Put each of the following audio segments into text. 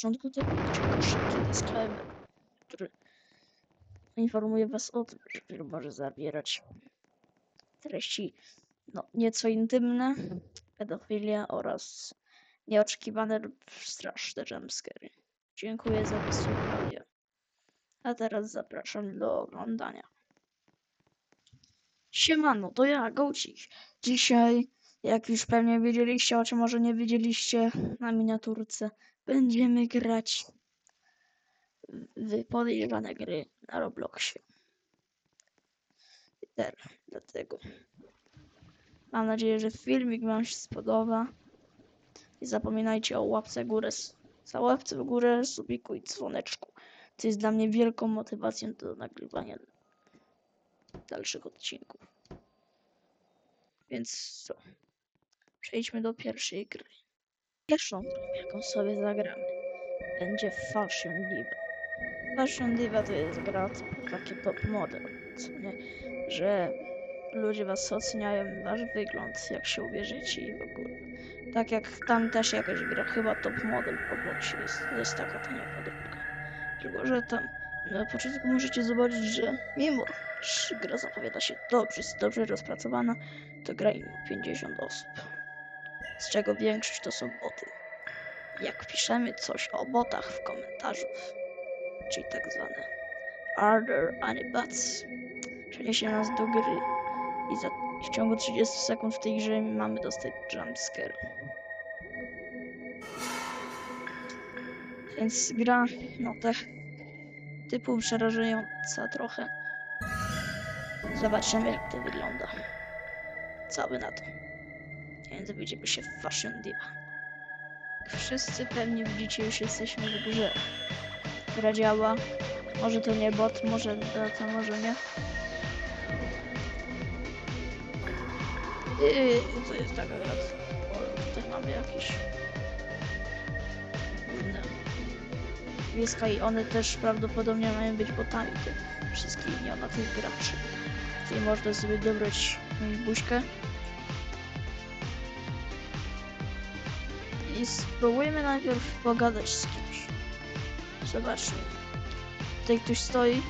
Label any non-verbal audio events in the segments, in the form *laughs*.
początku tego odcinka szybki disclaimer, który informuje was o tym, że film może zawierać treści no, nieco intymne, pedofilia oraz nieoczekiwane lub straszne jumpscary. Dziękuję za wysłuchanie. A teraz zapraszam do oglądania. Siemano, to ja, Gołcik. Dzisiaj, jak już pewnie wiedzieliście, o czym może nie wiedzieliście na miniaturce, będziemy grać w podejrzane gry na Robloxie. I teraz, dlatego. Mam nadzieję, że filmik Wam się spodoba. Nie zapominajcie o łapce górę, za łapce w górę, subiku i dzwoneczku. To jest dla mnie wielką motywacją do nagrywania dalszych odcinków. Więc co? Przejdźmy do pierwszej gry. Pierwszą jaką sobie zagramy, będzie Fashion Diva. Fashion Diva to jest gra typu takie top model, nie? Że ludzie was oceniają wasz wygląd, jak się ubierzecie i w ogóle. Tak jak tam też jakaś gra, chyba top model w Robloxie jest, to jest taka tania podróbka. Tylko, że tam na początku możecie zobaczyć, że mimo, że gra zapowiada się dobrze, jest dobrze rozpracowana, to gra im 50 osób. Z czego większość to są boty. Jak piszemy coś o botach w komentarzu, czyli tak zwane Are there any bots? Przeniesie nas do gry i za, w ciągu 30 sekund w tej grze mamy dostać jumpscare. Więc gra, no te typu przerażająca trochę. Zobaczymy jak to wygląda. Co wy na to? Więc widzimy się w Fashion Diva. Jak wszyscy pewnie widzicie, już jesteśmy w grze, która działa. Może to nie bot, może to, może nie. Yy, to jest taka gra. Tutaj mamy jakieś... Różne Wieska i one też prawdopodobnie mają być botami tych wszystkich imiona tych graczy. Tutaj można sobie dobrać buźkę. I spróbujmy najpierw pogadać z kimś. Zobaczmy. Tutaj ktoś stoi.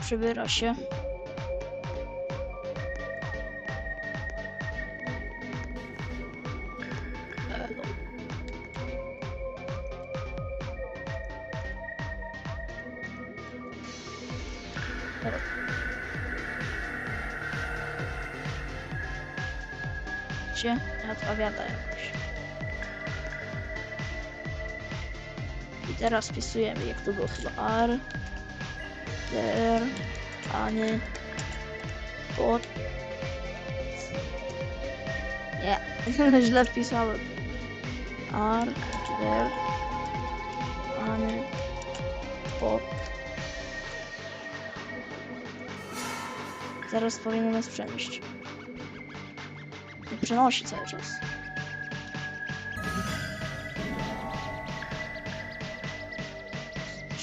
Przybiera się. Elo. Elo. Teraz wpisujemy, jak to było chyba R, R, Any, Bot. Nie, *laughs* źle wpisałem. R, R, Any, Bot. Zaraz powinien nas przenieść. Nie przenosi cały czas.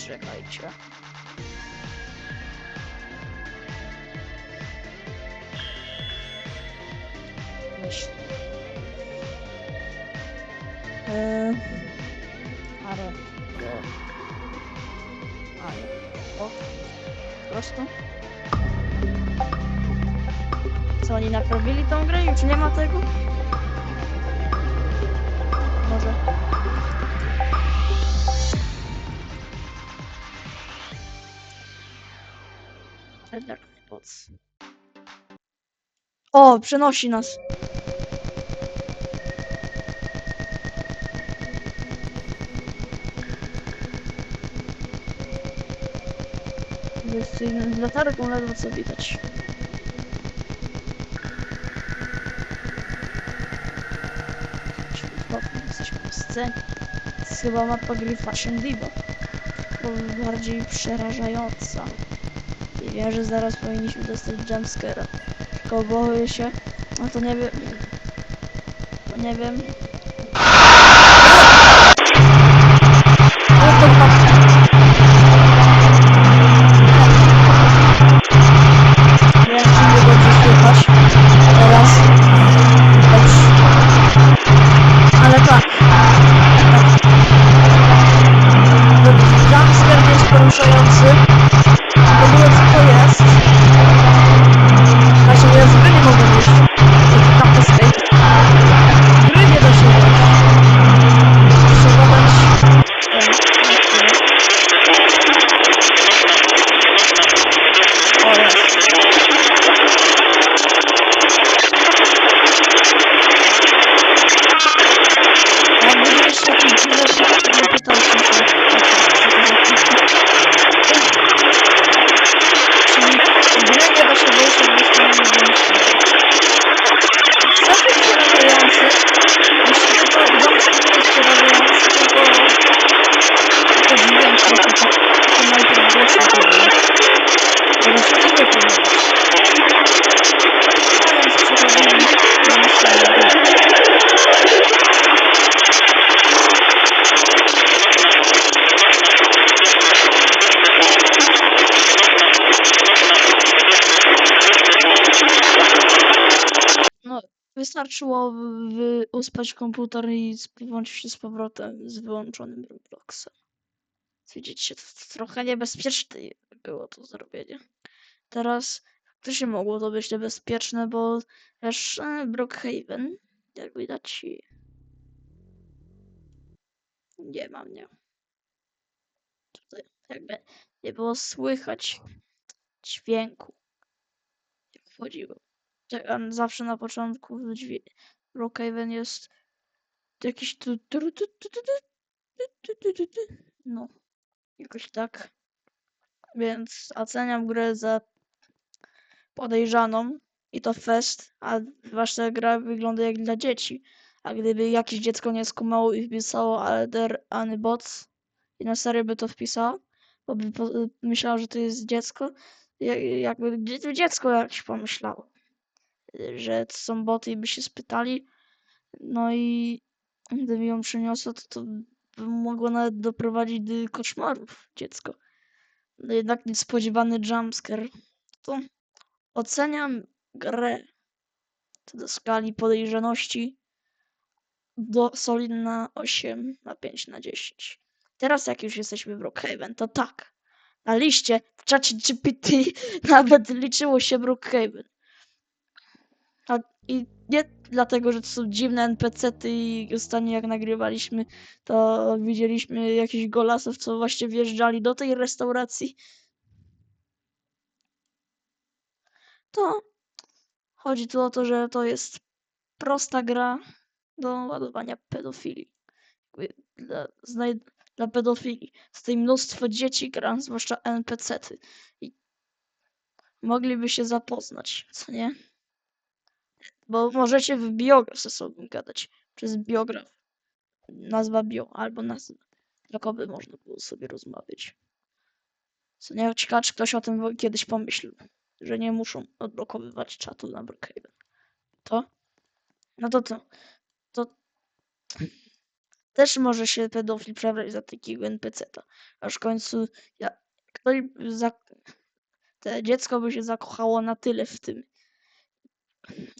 Czekajcie. Myśl. Eee, ale. Ale, o, po prostu. Co, oni naprawili tą grę? Już nie ma tego? Boc. O, przenosi nas. Jest z latarką ledwo co widać. Jesteśmy w scenie. Jest chyba mapa gry Fashion Diva. Bardziej przerażająca. Wiem, że zaraz powinniśmy dostać jumpscare'a. Tylko boję się. No to nie wiem. Nie wiem. Wystarczyło wy- uspać komputer i włączyć się z powrotem z wyłączonym Robloxem. Widzicie, to, to trochę niebezpieczne było to zrobienie. Teraz to się mogło to być niebezpieczne, bo też e, Brookhaven, jak widać, nie ma mnie. Tutaj jakby nie było słychać dźwięku, jak wchodziłem. Tak, zawsze na początku w drzwi Brookhaven jest jakiś no, jakoś tak. Więc oceniam grę za podejrzaną i to fest, a wasza gra wygląda jak dla dzieci. A gdyby jakieś dziecko nie skumało i wpisało Alder Anybots i na serio by to wpisało, bo by myślało, że to jest dziecko, ja- jakby dzie- dziecko jakieś pomyślało, że to są boty i by się spytali, no i gdyby ją przyniosło, to, to by mogło nawet doprowadzić do koszmarów dziecko. No jednak niespodziewany jumpscare. To oceniam grę co do skali podejrzaności do solidna 8 na 5 na 10. Teraz jak już jesteśmy w Brookhaven, to tak. Na liście w czacie GPT *laughs* nawet liczyło się Brookhaven. I nie dlatego, że to są dziwne NPC-ty i ostatnio jak nagrywaliśmy, to widzieliśmy jakichś golasów, co właśnie wjeżdżali do tej restauracji. To chodzi tu o to, że to jest prosta gra do ładowania pedofilii. Dla, dla pedofilii. Z tej mnóstwo dzieci gra, zwłaszcza NPC-ty. I mogliby się zapoznać, co nie? Bo możecie w biograf ze sobą gadać. Przez biograf. Nazwa bio albo nazwa. Jakoby można było sobie rozmawiać. Co nie? Ciekawe, czy ktoś o tym kiedyś pomyślał. Że nie muszą odblokowywać czatu na Brookhaven. To? No to to. To *clears throat* też może się pedofil przebrać za takiego NPC-ta. Aż w końcu ja, ktoś za, te dziecko by się zakochało na tyle w tym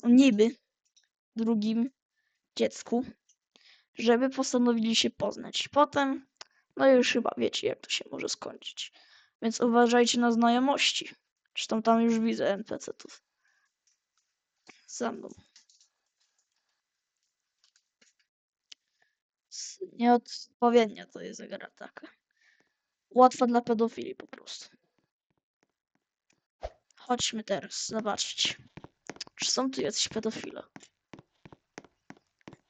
niby drugim dziecku, żeby postanowili się poznać. Potem, no już chyba wiecie, jak to się może skończyć. Więc uważajcie na znajomości. Zresztą tam już widzę NPC-tów. Za mną. Nieodpowiednia to jest gra taka. Łatwa dla pedofili po prostu. Chodźmy teraz zobaczyć, czy są tu jacyś pedofile.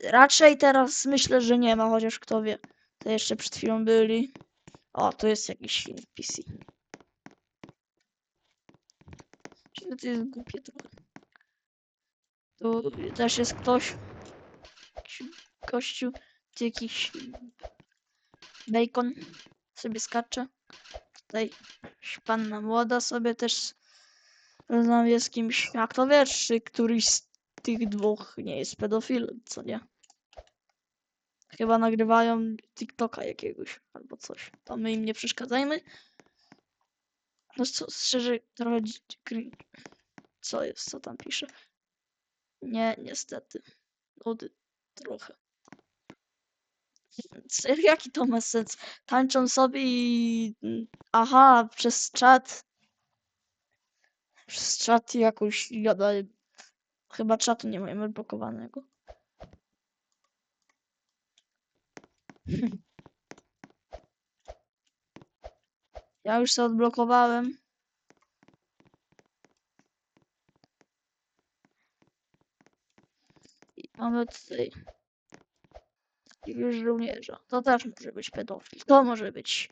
Raczej teraz myślę, że nie ma, chociaż kto wie. To jeszcze przed chwilą byli. O, tu jest jakiś NPC. Czyli to jest głupie trochę. Tu też jest ktoś. Gościu. Tu jakiś bacon sobie skacze. Tutaj panna młoda sobie też rozmawia z kimś. Jak to wiesz, czy któryś z tych dwóch nie jest pedofilem, co nie? Chyba nagrywają TikToka jakiegoś albo coś. To my im nie przeszkadzajmy. No co, szczerze, trochę cringe. Co jest, co tam pisze? Nie, niestety. Nudy. Trochę. Jaki to ma sens? Tańczą sobie i... Aha, przez czat. Przez czat jakoś gadają. Chyba czatu nie mają odblokowanego. *laughs* Ja już sobie odblokowałem. I mamy tutaj jakiegoś żołnierza. To też może być pedofil. To może być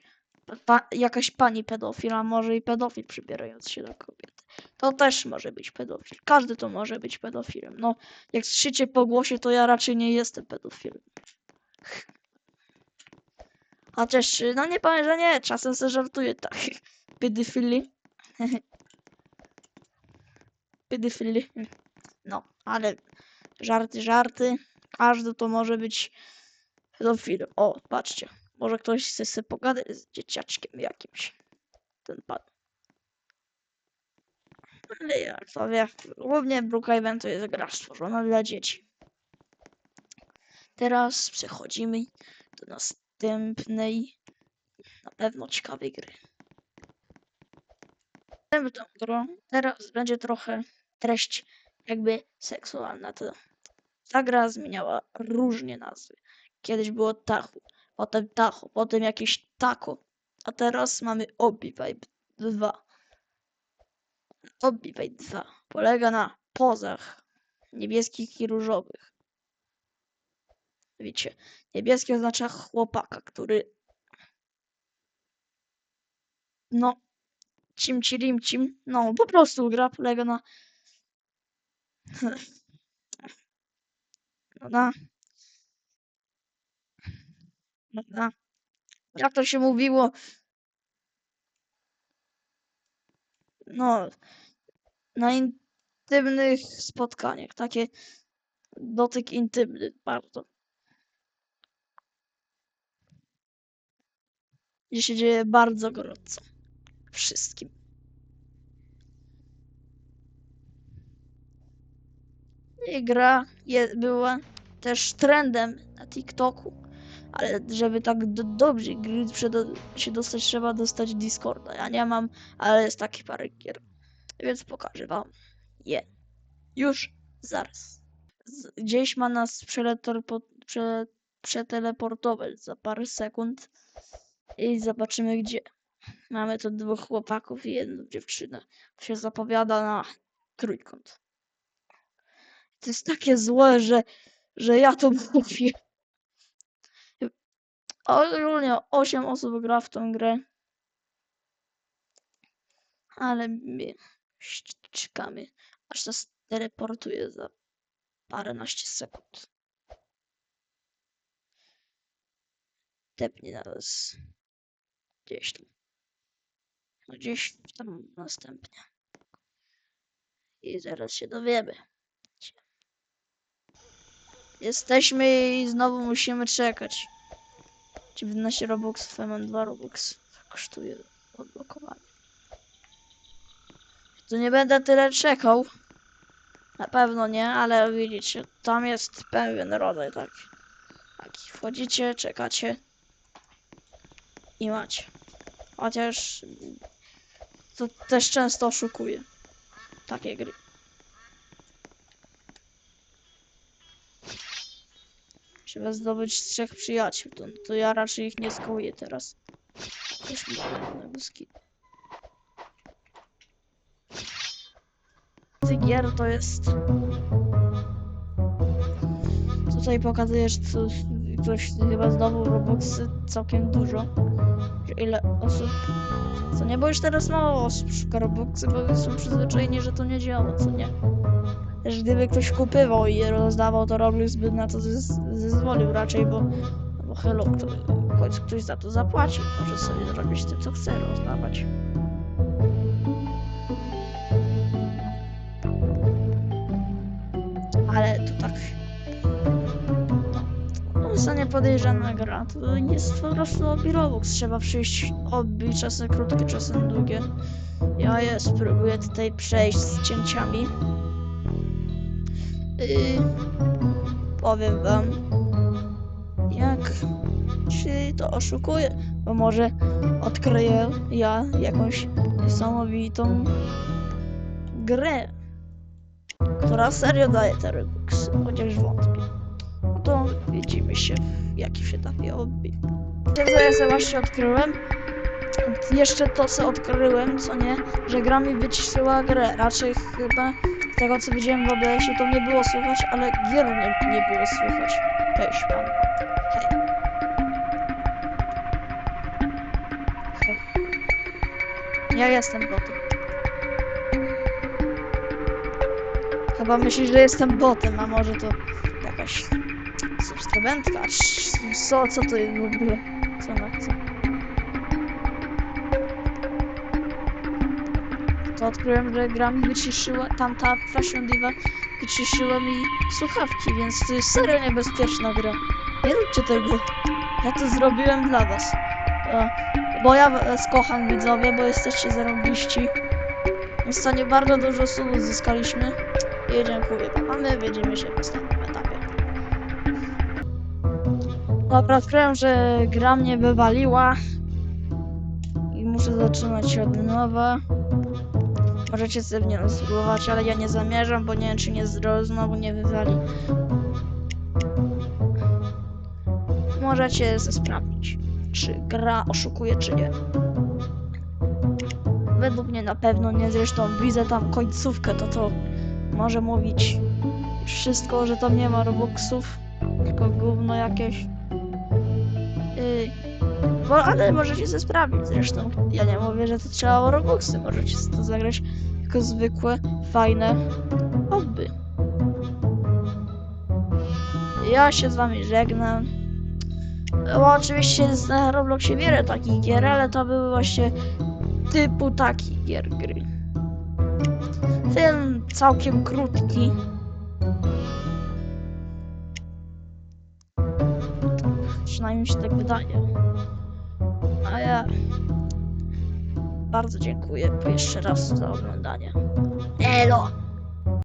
pa jakaś pani pedofila, może i pedofil przybierający się do kobiety. To też może być pedofil. Każdy to może być pedofilem. No, jak słyszycie po głosie, to ja raczej nie jestem pedofilem. Chociaż, no nie powiem, że nie, czasem sobie żartuję tak. Pedofili. *laughs* Pedofili. No, ale żarty, żarty. Każdy to może być pedofilem. O, patrzcie. Może ktoś chce sobie pogadać z dzieciaczkiem jakimś. Ten pan. Ale jak to głównie Brookhaven to jest gra stworzona dla dzieci. Teraz przechodzimy do następnej, na pewno ciekawej gry. Grą teraz będzie trochę treść jakby seksualna. To ta gra zmieniała różnie nazwy. Kiedyś było Tachu, potem Tacho, potem jakieś Tako, a teraz mamy Obi-Vibe 2. Obi-Vibe 2 polega na pozach niebieskich i różowych. Wiecie, niebieski oznacza chłopaka, który no cimci rimcim, no po prostu gra polega na *laughs* no na no na jak to się mówiło no na intymnych spotkaniach, takie dotyk intymny bardzo. Gdzie się dzieje bardzo gorąco. Wszystkim. I gra je, była też trendem na TikToku. Ale żeby tak do, dobrze gry się dostać, trzeba dostać Discorda. Ja nie mam, ale jest taki parę gier. Więc pokażę wam je. Już zaraz. Gdzieś ma nas prze, przeteleportować za parę sekund i zobaczymy gdzie. Mamy tu dwóch chłopaków i jedną dziewczynę. To się zapowiada na trójkąt. To jest takie złe, że, że ja to *laughs* mówię. Ogólnie 8 osób gra w tą grę. Ale czekamy, aż nas teleportuje za paręnaście sekund. Tepnie nas gdzieś tam. No Gdzieś tam następnie. I zaraz się dowiemy. Jesteśmy i znowu musimy czekać. 19 Robux, mam 2 Robux. Kosztuje odblokowanie. To nie będę tyle czekał. Na pewno nie, ale widzicie, tam jest pewien rodzaj taki. taki. Wchodzicie, czekacie i macie. Chociaż to też często oszukuje. Takie gry. Trzeba zdobyć trzech przyjaciół. To, to ja raczej ich nie skołuję teraz. Też mi. Tych gier to jest... Tutaj pokazujesz, co ktoś chyba zdobył Robuxy całkiem dużo. Ile osób... Co nie, bo już teraz mało osób szuka Robuxy, bo są przyzwyczajeni, że to nie działa, co nie? Też gdyby ktoś kupywał i je rozdawał, to Roblox by na to zez- zezwolił raczej, bo, bo hello, kto, końcu ktoś za to zapłacił. Może sobie zrobić tym, co chce rozdawać. Ale to tak... No, zostanie podejrzana gra. To jest po prostu obi. Trzeba przyjść obi, czasem krótkie, czasem długie. Ja je spróbuję tutaj przejść z cięciami. Powiem wam, jak się to oszukuje, bo może odkryję ja jakąś niesamowitą grę, która serio daje te Robuxy, chociaż wątpię. No to widzimy się, w jaki się trafi obi. Co ja sobie właśnie odkryłem? Jeszcze to, co odkryłem, co nie, że gra mi wyciszyła grę. Raczej chyba tego, co widziałem w OBS-ie, to nie było słychać, ale gier nie, było słychać. Cześć, pan. Hej. Hej. Ja jestem botem. Chyba myślisz, że jestem botem, a może to jakaś subskrybentka? Co, co to jest w ogóle? Co ona chce? Odkryłem, że gra mi wyciszyła, tamta Fashion Diva wyciszyła mi słuchawki, więc to jest serio niebezpieczna gra. Nie róbcie tego. Ja to zrobiłem dla was. E, Bo ja was kocham widzowie, bo jesteście zarobiści. Zostanie bardzo dużo słów uzyskaliśmy. I dziękuję wam, a my widzimy się w następnym etapie. Dobra, odkryłem, że gra mnie wywaliła. I muszę zaczynać od nowa. Możecie w nią spróbować, ale ja nie zamierzam, bo nie wiem, czy mnie zdro- znowu nie wywali. Możecie sobie sprawdzić, czy gra oszukuje, czy nie. Według mnie na pewno nie, zresztą widzę tam końcówkę, to to może mówić wszystko, że tam nie ma robuxów, tylko gówno jakieś. Bo, ale możecie sobie sprawdzić zresztą. Ja nie mówię, że to trzeba o robuxy, możecie to zagrać jako zwykłe, fajne hobby. Ja się z wami żegnam. Bo oczywiście na Robloxie wiele takich gier, ale to były właśnie typu takich gier gry. Film całkiem krótki. Przynajmniej się tak wydaje. Bardzo dziękuję jeszcze raz za oglądanie. Elo!